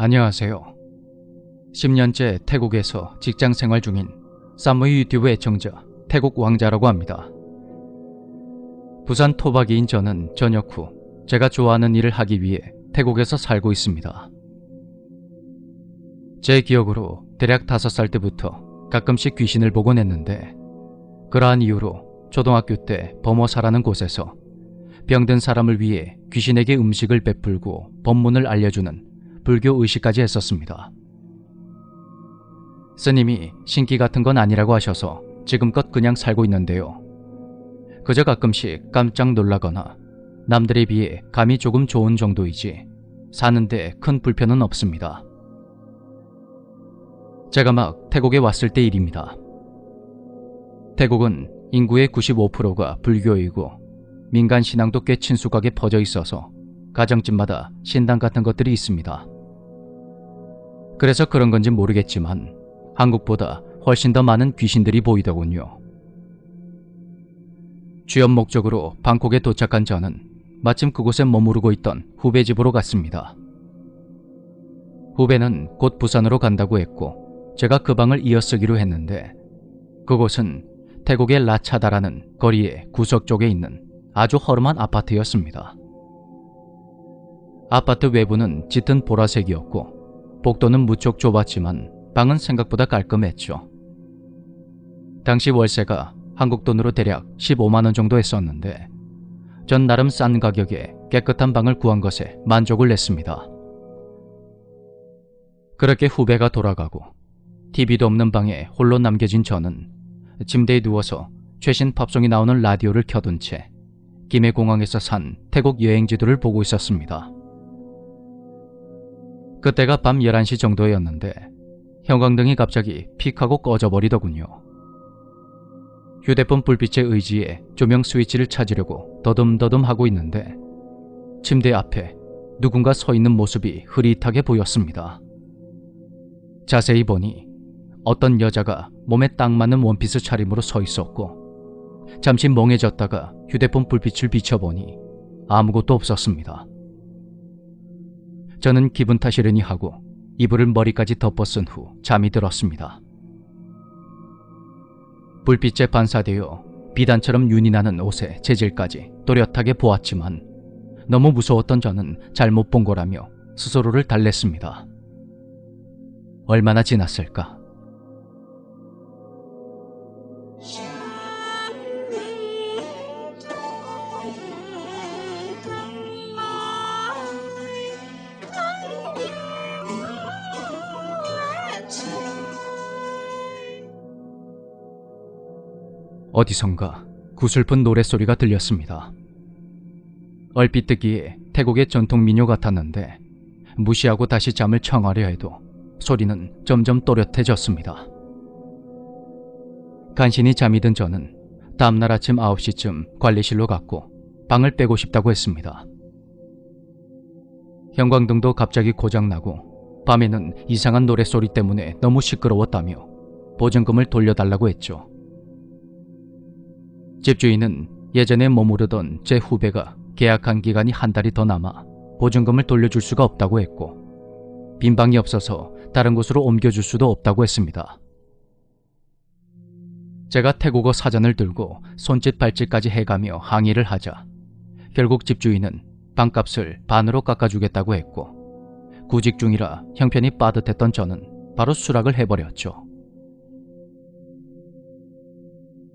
안녕하세요. 10년째 태국에서 직장 생활 중인 사무이 유튜브 애청자 태국 왕자라고 합니다. 부산 토박이인 저는 저녁 후 제가 좋아하는 일을 하기 위해 태국에서 살고 있습니다. 제 기억으로 대략 5살 때부터 가끔씩 귀신을 보곤 했는데 그러한 이유로 초등학교 때 범어사라는 곳에서 병든 사람을 위해 귀신에게 음식을 베풀고 법문을 알려주는 불교 의식까지 했었습니다. 스님이 신기 같은 건 아니라고 하셔서 지금껏 그냥 살고 있는데요. 그저 가끔씩 깜짝 놀라거나 남들에 비해 감이 조금 좋은 정도이지 사는데 큰 불편은 없습니다. 제가 막 태국에 왔을 때 일입니다. 태국은 인구의 95%가 불교이고 민간 신앙도 꽤 친숙하게 퍼져 있어서 가정집마다 신당 같은 것들이 있습니다. 그래서 그런 건지 모르겠지만 한국보다 훨씬 더 많은 귀신들이 보이더군요. 취업 목적으로 방콕에 도착한 저는 마침 그곳에 머무르고 있던 후배 집으로 갔습니다. 후배는 곧 부산으로 간다고 했고 제가 그 방을 이어쓰기로 했는데 그곳은 태국의 라차다라는 거리의 구석 쪽에 있는 아주 허름한 아파트였습니다. 아파트 외부는 짙은 보라색이었고 복도는 무척 좁았지만 방은 생각보다 깔끔했죠. 당시 월세가 한국 돈으로 대략 15만원 정도 했었는데 전 나름 싼 가격에 깨끗한 방을 구한 것에 만족을 냈습니다. 그렇게 후배가 돌아가고 TV도 없는 방에 홀로 남겨진 저는 침대에 누워서 최신 팝송이 나오는 라디오를 켜둔 채 김해공항에서 산 태국 여행지도를 보고 있었습니다. 그때가 밤 11시 정도였는데 형광등이 갑자기 픽 하고 꺼져버리더군요. 휴대폰 불빛에 의지해 조명 스위치를 찾으려고 더듬더듬 하고 있는데 침대 앞에 누군가 서 있는 모습이 흐릿하게 보였습니다. 자세히 보니 어떤 여자가 몸에 딱 맞는 원피스 차림으로 서 있었고 잠시 멍해졌다가 휴대폰 불빛을 비춰보니 아무것도 없었습니다. 저는 기분 탓이려니 하고 이불을 머리까지 덮어쓴 후 잠이 들었습니다. 불빛에 반사되어 비단처럼 윤이 나는 옷의 재질까지 또렷하게 보았지만 너무 무서웠던 저는 잘못 본 거라며 스스로를 달랬습니다. 얼마나 지났을까? 어디선가 구슬픈 노랫소리가 들렸습니다. 얼핏 듣기에 태국의 전통 민요 같았는데 무시하고 다시 잠을 청하려 해도 소리는 점점 또렷해졌습니다. 간신히 잠이 든 저는 다음날 아침 9시쯤 관리실로 갔고 방을 빼고 싶다고 했습니다. 형광등도 갑자기 고장나고 밤에는 이상한 노랫소리 때문에 너무 시끄러웠다며 보증금을 돌려달라고 했죠. 집주인은 예전에 머무르던 제 후배가 계약한 기간이 한 달이 더 남아 보증금을 돌려줄 수가 없다고 했고 빈 방이 없어서 다른 곳으로 옮겨줄 수도 없다고 했습니다. 제가 태국어 사전을 들고 손짓 발짓까지 해가며 항의를 하자 결국 집주인은 방값을 반으로 깎아주겠다고 했고 구직 중이라 형편이 빠듯했던 저는 바로 수락을 해버렸죠.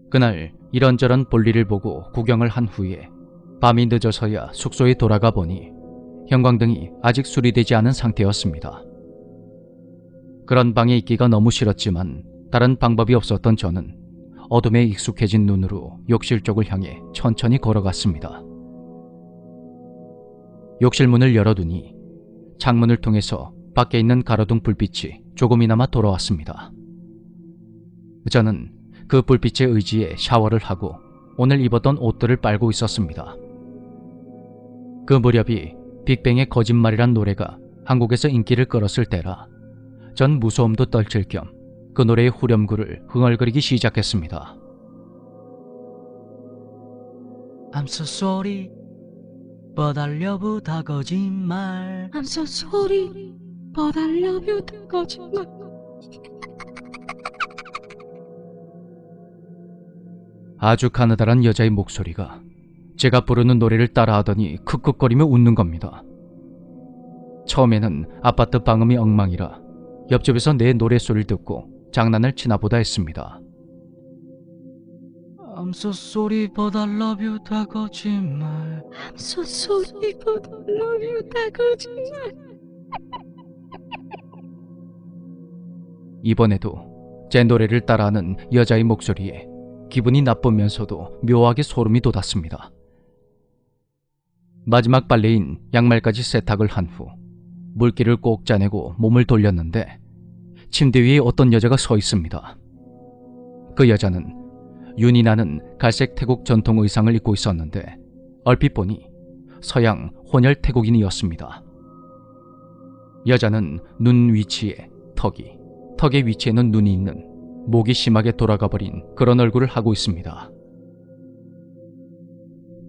그날 이런저런 볼일을 보고 구경을 한 후에 밤이 늦어서야 숙소에 돌아가 보니 형광등이 아직 수리되지 않은 상태였습니다. 그런 방에 있기가 너무 싫었지만 다른 방법이 없었던 저는 어둠에 익숙해진 눈으로 욕실 쪽을 향해 천천히 걸어갔습니다. 욕실 문을 열어두니 창문을 통해서 밖에 있는 가로등 불빛이 조금이나마 돌아왔습니다. 저는 그 불빛에 의지해 샤워를 하고 오늘 입었던 옷들을 빨고 있었습니다. 그 무렵이 빅뱅의 거짓말이란 노래가 한국에서 인기를 끌었을 때라 전 무서움도 떨칠 겸 그 노래의 후렴구를 흥얼거리기 시작했습니다. I'm so sorry but I love 다 거짓말 I'm so sorry, But I love you 거짓말 아주 가느다란 여자의 목소리가 제가 부르는 노래를 따라하더니 크크거리며 웃는 겁니다. 처음에는 아파트 방음이 엉망이라 옆집에서 내 노래소리를 듣고 장난을 치나 보다 했습니다. I'm so sorry but I love you 다 거짓말 I'm so sorry but I love you 다 거짓말 이번에도 제 노래를 따라하는 여자의 목소리에 기분이 나쁘면서도 묘하게 소름이 돋았습니다. 마지막 빨래인 양말까지 세탁을 한 후 물기를 꼭 짜내고 몸을 돌렸는데 침대 위에 어떤 여자가 서 있습니다. 그 여자는 윤이 나는 갈색 태국 전통 의상을 입고 있었는데 얼핏 보니 서양 혼혈 태국인이었습니다. 여자는 눈 위치에 턱이, 턱의 위치에는 눈이 있는 목이 심하게 돌아가 버린 그런 얼굴을 하고 있습니다.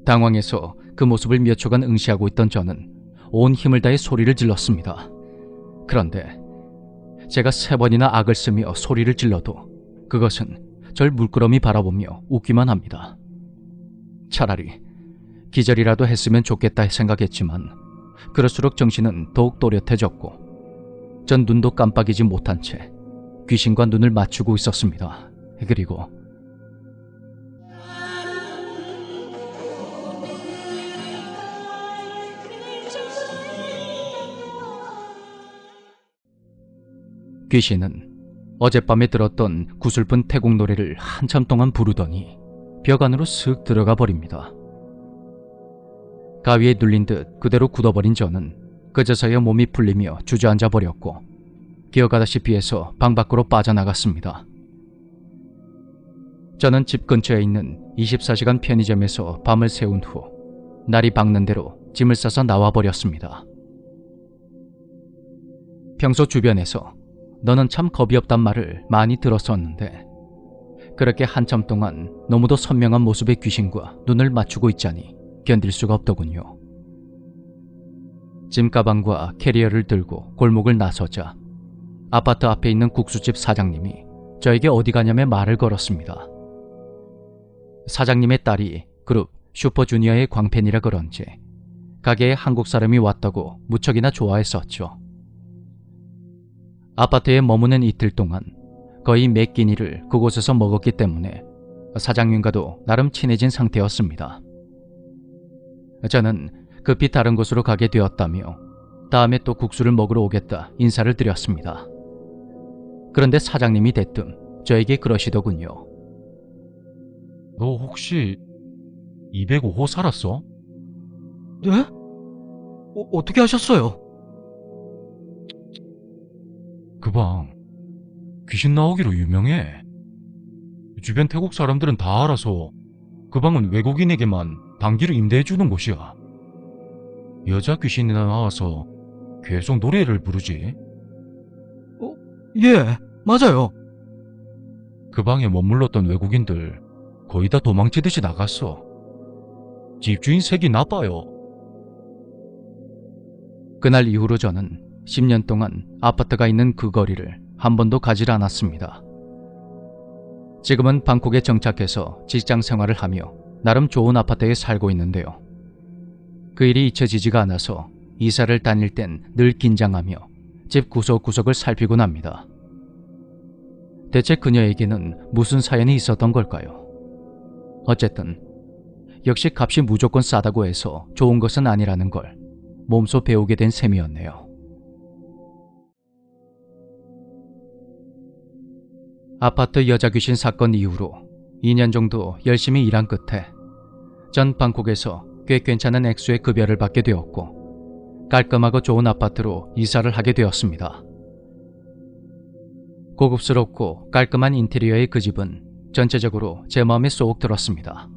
당황해서 그 모습을 몇 초간 응시하고 있던 저는 온 힘을 다해 소리를 질렀습니다. 그런데 제가 세 번이나 악을 쓰며 소리를 질러도 그것은 절 물끄러미 바라보며 웃기만 합니다. 차라리 기절이라도 했으면 좋겠다 생각했지만 그럴수록 정신은 더욱 또렷해졌고 전 눈도 깜빡이지 못한 채 귀신과 눈을 맞추고 있었습니다. 그리고 귀신은 어젯밤에 들었던 구슬픈 태국 노래를 한참 동안 부르더니 벽 안으로 슥 들어가 버립니다. 가위에 눌린 듯 그대로 굳어버린 저는 그제서야 몸이 풀리며 주저앉아 버렸고 기어가다시피 해서 방 밖으로 빠져나갔습니다. 저는 집 근처에 있는 24시간 편의점에서 밤을 새운 후 날이 밝는 대로 짐을 싸서 나와 버렸습니다. 평소 주변에서 너는 참 겁이 없단 말을 많이 들었었는데 그렇게 한참 동안 너무도 선명한 모습의 귀신과 눈을 맞추고 있자니 견딜 수가 없더군요. 짐 가방과 캐리어를 들고 골목을 나서자 아파트 앞에 있는 국수집 사장님이 저에게 어디 가냐며 말을 걸었습니다. 사장님의 딸이 그룹 슈퍼주니어의 광팬이라 그런지 가게에 한국 사람이 왔다고 무척이나 좋아했었죠. 아파트에 머무는 이틀 동안 거의 몇 끼니를 그곳에서 먹었기 때문에 사장님과도 나름 친해진 상태였습니다. 저는 급히 다른 곳으로 가게 되었다며 다음에 또 국수를 먹으러 오겠다 인사를 드렸습니다. 그런데 사장님이 대뜸 저에게 그러시더군요. 너 혹시 205호 살았어? 네? 어, 어떻게 하셨어요? 그 방 귀신 나오기로 유명해. 주변 태국 사람들은 다 알아서 그 방은 외국인에게만 단기로 임대해 주는 곳이야. 여자 귀신이 나와서 계속 노래를 부르지. 예 맞아요 그 방에 머물렀던 외국인들 거의 다 도망치듯이 나갔어. 집주인 색이 나빠요. 그날 이후로 저는 10년 동안 아파트가 있는 그 거리를 한 번도 가지 않았습니다. 지금은 방콕에 정착해서 직장 생활을 하며 나름 좋은 아파트에 살고 있는데요. 그 일이 잊혀지지가 않아서 이사를 다닐 땐 늘 긴장하며 집 구석구석을 살피곤 합니다. 대체 그녀에게는 무슨 사연이 있었던 걸까요? 어쨌든 역시 값이 무조건 싸다고 해서 좋은 것은 아니라는 걸 몸소 배우게 된 셈이었네요. 아파트 여자 귀신 사건 이후로 2년 정도 열심히 일한 끝에 전 방콕에서 꽤 괜찮은 액수의 급여를 받게 되었고 깔끔하고 좋은 아파트로 이사를 하게 되었습니다. 고급스럽고 깔끔한 인테리어의 그 집은 전체적으로 제 마음에 쏙 들었습니다.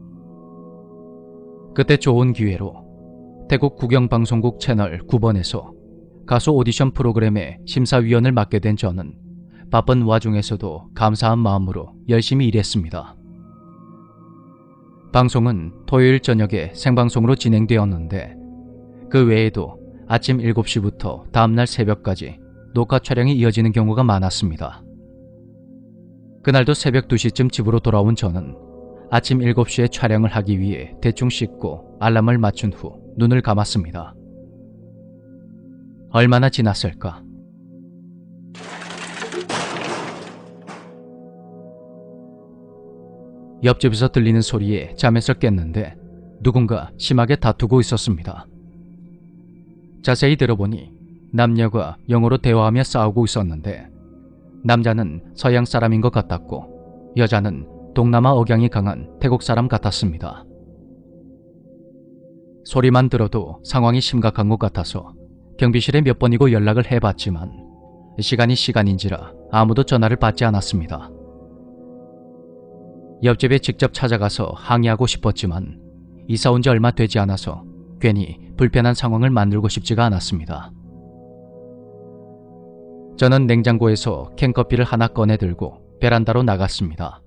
그때 좋은 기회로 태국 국영방송국 채널 9번에서 가수 오디션 프로그램의 심사위원을 맡게 된 저는 바쁜 와중에서도 감사한 마음으로 열심히 일했습니다. 방송은 토요일 저녁에 생방송으로 진행되었는데 그 외에도 아침 7시부터 다음날 새벽까지 녹화 촬영이 이어지는 경우가 많았습니다. 그날도 새벽 2시쯤 집으로 돌아온 저는 아침 7시에 촬영을 하기 위해 대충 씻고 알람을 맞춘 후 눈을 감았습니다. 얼마나 지났을까? 옆집에서 들리는 소리에 잠에서 깼는데 누군가 심하게 다투고 있었습니다. 자세히 들어보니 남녀가 영어로 대화하며 싸우고 있었는데 남자는 서양 사람인 것 같았고 여자는 동남아 억양이 강한 태국 사람 같았습니다. 소리만 들어도 상황이 심각한 것 같아서 경비실에 몇 번이고 연락을 해봤지만 시간이 시간인지라 아무도 전화를 받지 않았습니다. 옆집에 직접 찾아가서 항의하고 싶었지만 이사 온 지 얼마 되지 않아서 괜히 불편한 상황을 만들고 싶지가 않았습니다. 저는 냉장고에서 캔커피를 하나 꺼내 들고 베란다로 나갔습니다.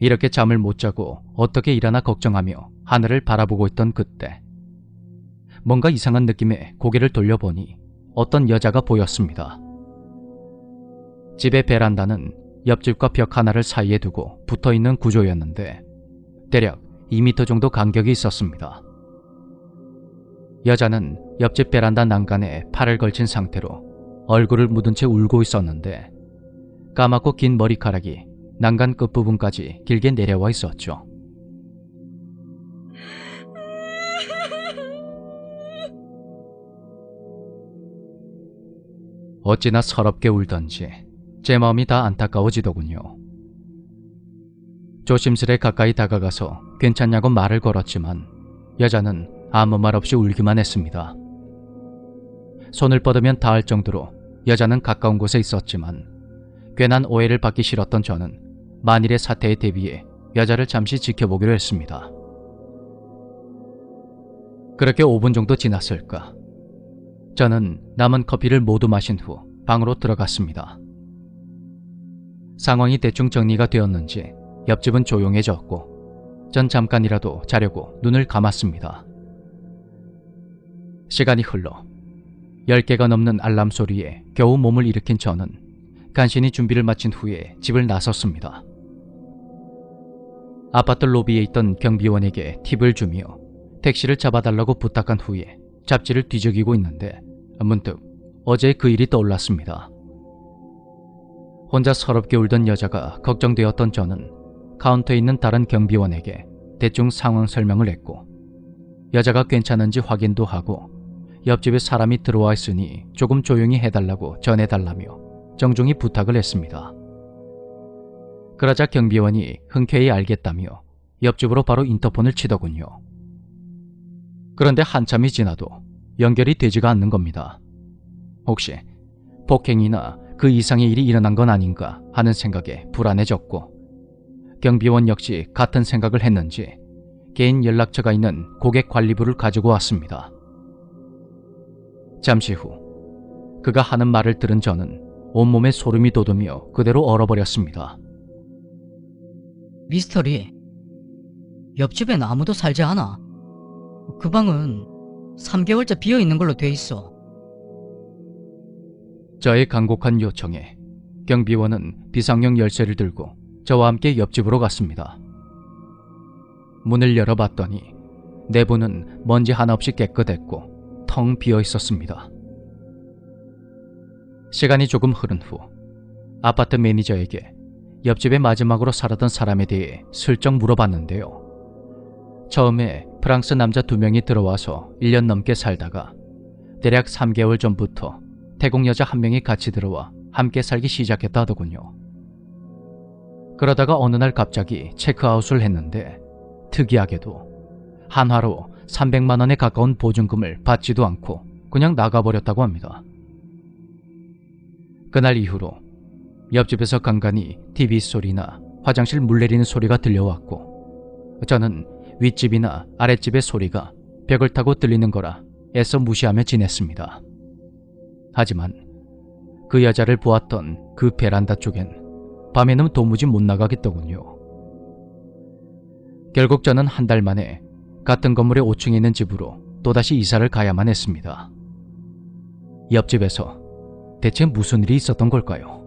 이렇게 잠을 못 자고 어떻게 일하나 걱정하며 하늘을 바라보고 있던 그때 뭔가 이상한 느낌에 고개를 돌려보니 어떤 여자가 보였습니다. 집의 베란다는 옆집과 벽 하나를 사이에 두고 붙어 있는 구조였는데 대략 2m 정도 간격이 있었습니다. 여자는 옆집 베란다 난간에 팔을 걸친 상태로 얼굴을 묻은 채 울고 있었는데 까맣고 긴 머리카락이 난간 끝부분까지 길게 내려와 있었죠. 어찌나 서럽게 울던지 제 마음이 다 안타까워지더군요. 조심스레 가까이 다가가서 괜찮냐고 말을 걸었지만 여자는 아무 말 없이 울기만 했습니다. 손을 뻗으면 닿을 정도로 여자는 가까운 곳에 있었지만 괜한 오해를 받기 싫었던 저는 만일의 사태에 대비해 여자를 잠시 지켜보기로 했습니다. 그렇게 5분 정도 지났을까. 저는 남은 커피를 모두 마신 후 방으로 들어갔습니다. 상황이 대충 정리가 되었는지 옆집은 조용해졌고 전 잠깐이라도 자려고 눈을 감았습니다. 시간이 흘러 10개가 넘는 알람 소리에 겨우 몸을 일으킨 저는 간신히 준비를 마친 후에 집을 나섰습니다. 아파트 로비에 있던 경비원에게 팁을 주며 택시를 잡아달라고 부탁한 후에 잡지를 뒤적이고 있는데 문득 어제 그 일이 떠올랐습니다. 혼자 서럽게 울던 여자가 걱정되었던 저는 카운터에 있는 다른 경비원에게 대충 상황 설명을 했고 여자가 괜찮은지 확인도 하고 옆집에 사람이 들어와 있으니 조금 조용히 해달라고 전해달라며 정중히 부탁을 했습니다. 그러자 경비원이 흔쾌히 알겠다며 옆집으로 바로 인터폰을 치더군요. 그런데 한참이 지나도 연결이 되지가 않는 겁니다. 혹시 폭행이나 그 이상의 일이 일어난 건 아닌가 하는 생각에 불안해졌고 경비원 역시 같은 생각을 했는지 개인 연락처가 있는 고객 관리부를 가지고 왔습니다. 잠시 후 그가 하는 말을 들은 저는 온몸에 소름이 돋으며 그대로 얼어버렸습니다. 미스터리, 옆집엔 아무도 살지 않아. 그 방은 3개월째 비어 있는 걸로 돼 있어. 저의 간곡한 요청에 경비원은 비상용 열쇠를 들고 저와 함께 옆집으로 갔습니다. 문을 열어봤더니 내부는 먼지 하나 없이 깨끗했고 텅 비어 있었습니다. 시간이 조금 흐른 후 아파트 매니저에게 옆집에 마지막으로 살았던 사람에 대해 슬쩍 물어봤는데요. 처음에 프랑스 남자 두 명이 들어와서 1년 넘게 살다가 대략 3개월 전부터 태국 여자 한 명이 같이 들어와 함께 살기 시작했다 하더군요. 그러다가 어느 날 갑자기 체크아웃을 했는데 특이하게도 한화로 300만 원에 가까운 보증금을 받지도 않고 그냥 나가버렸다고 합니다. 그날 이후로 옆집에서 간간히 TV 소리나 화장실 물 내리는 소리가 들려왔고 저는 윗집이나 아랫집의 소리가 벽을 타고 들리는 거라 애써 무시하며 지냈습니다. 하지만 그 여자를 보았던 그 베란다 쪽엔 밤에는 도무지 못 나가겠더군요. 결국 저는 한 달 만에 같은 건물의 5층에 있는 집으로 또다시 이사를 가야만 했습니다. 옆집에서 대체 무슨 일이 있었던 걸까요?